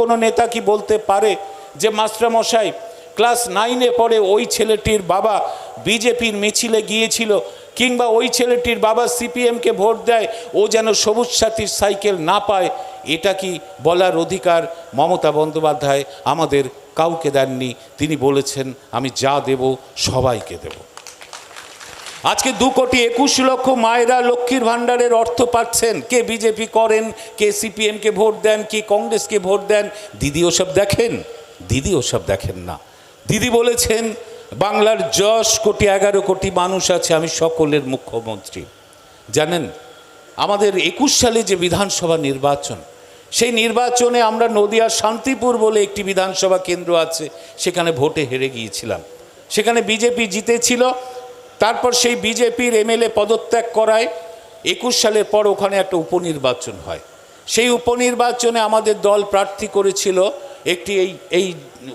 কোনো নেতা কি বলতে পারে যে, মাস্টারমশাই, ক্লাস নাইনে পড়ে ওই ছেলেটির বাবা বিজেপির মিছিলে গিয়েছিল কিংবা ওই ছেলেটির বাবা সিপিএমকে ভোট দেয়, ও যেন সবুজ সাথীর সাইকেল না পায়? এটা কি বলার অধিকার? মমতা বন্দ্যোপাধ্যায় আমাদের কাউকে দেননি। তিনি বলেছেন, আমি যা দেব সবাইকে দেব। আজকে দু কোটি একুশ লক্ষ মায়েরা লক্ষ্মীর ভাণ্ডারের অর্থ পাচ্ছেন। কে বিজেপি করেন? কে সিপিএমকে ভোট দেন? কে কংগ্রেসকে ভোট দেন? দিদি ওসব দেখেন? দিদি ওসব দেখেন না। দিদি বলেছেন, বাংলার যশ কোটি এগারো কোটি মানুষ আছে, আমি সকলের মুখ্যমন্ত্রী। জানেন, আমাদের একুশ সালে যে বিধানসভা নির্বাচন, সেই নির্বাচনে আমরা নদিয়ার শান্তিপুর বলে একটি বিধানসভা কেন্দ্র আছে, সেখানে ভোটে হেরে গিয়েছিলাম। সেখানে বিজেপি জিতেছিল তারপর সেই বিজেপির এমএলএ পদত্যাগ করায় একুশ সালের পর ওখানে একটা উপনির্বাচন হয়। সেই উপনির্বাচনে আমাদের দল প্রার্থী করেছিল একটি এই এই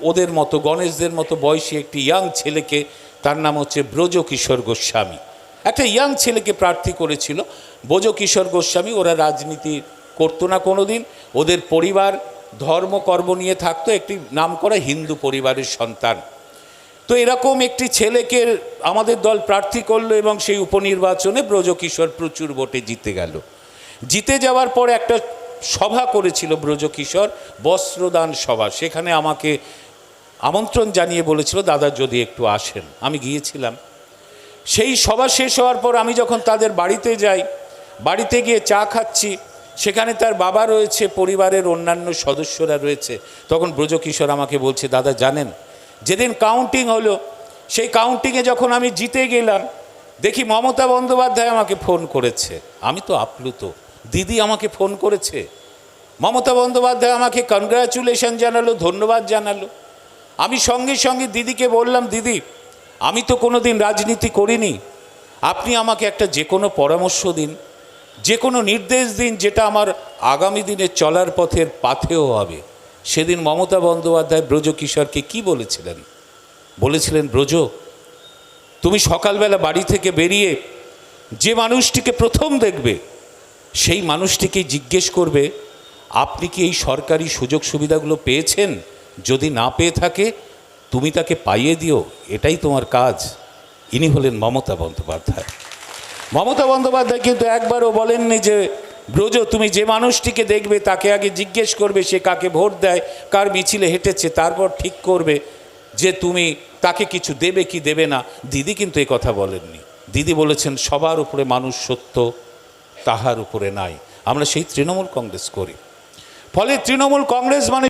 ওদের মতো, গণেশদের মতো বয়সী একটি ইয়াং ছেলেকে, তার নাম হচ্ছে ব্রজকিশোর গোস্বামী। একটা ইয়াং ছেলেকে প্রার্থী করেছিল ব্রজকিশোর গোস্বামী, ওরা রাজনীতি করতো না কোনো দিন ওদের পরিবার, ধর্মকর্ম নিয়ে থাকতো, একটি নাম করা হিন্দু পরিবারের সন্তান। তো এরকম একটি ছেলেকে আমাদের দল প্রার্থী করল এবং সেই উপনির্বাচনে ব্রজকিশোর প্রচুর ভোটে জিতে গেল। জিতে যাওয়ার পর একটা সভা করেছিল ব্রজকিশোর বস্ত্রদান সভা। সেখানে আমাকে আমন্ত্রণ জানিয়ে বলেছিল, দাদা, যদি একটু আসেন। আমি গিয়েছিলাম। সেই সভা শেষ হওয়ার পর আমি যখন তাদের বাড়িতে যাই, বাড়িতে গিয়ে চা খাচ্ছি, সেখানে তার বাবা রয়েছে, পরিবারের অন্যান্য সদস্যরা রয়েছে। তখন ব্রজকিশোর আমাকে বলছে, দাদা, জানেন যেদিন কাউন্টিং হলো, সেই কাউন্টিংয়ে যখন আমি জিতে গেলাম, দেখি মমতা বন্দ্যোপাধ্যায় আমাকে ফোন করেছে। আমি তো আপ্লুত। দিদি আমাকে ফোন করেছে। মমতা বন্দ্যোপাধ্যায় আমাকে কনগ্রাচুলেশন জানালো, ধন্যবাদ জানালো। আমি সঙ্গে সঙ্গে দিদিকে বললাম, দিদি, আমি তো কোনো দিন রাজনীতি করিনি। আপনি আমাকে একটা যে কোনো পরামর্শ দিন যে কোনো নির্দেশ দিন, যেটা আমার আগামী দিনে চলার পথের পাথেও হবে। সেদিন মমতা বন্দ্যোপাধ্যায় ব্রজকিশোরকে কি বলেছিলেন? বলেছিলেন, ব্রজ, তুমি সকালবেলা বাড়ি থেকে বেরিয়ে যে মানুষটিকে প্রথম দেখবে, সেই মানুষটিকে জিজ্ঞেস করবে, আপনি কি এই সরকারি সুযোগ সুবিধাগুলো পেয়েছেন? যদি না পেয়ে থাকে, তুমি তাকে পাইয়ে দিও, এটাই তোমার কাজ। ইনি হলেন মমতা বন্দ্যোপাধ্যায়। মমতা বন্দ্যোপাধ্যায় কিন্তু একবারও বলেননি যে ব্রজ, তুমি যে মানুষটিকে দেখবে, তাকে আগে জিজ্ঞেস করবে, সে কাকে ভোট দেয়, কার মিছিলে হেঁটেছে, তারপর ঠিক করবে যে তুমি তাকে কিছু দেবে কি দেবে না। দিদি কিন্তু এ কথা বলেননি। দিদি বলেছেন, সবার উপরে মানুষ সত্য, তাহার উপরে নাই। আমরা সেই তৃণমূল কংগ্রেস করি। ফলে তৃণমূল কংগ্রেস মানে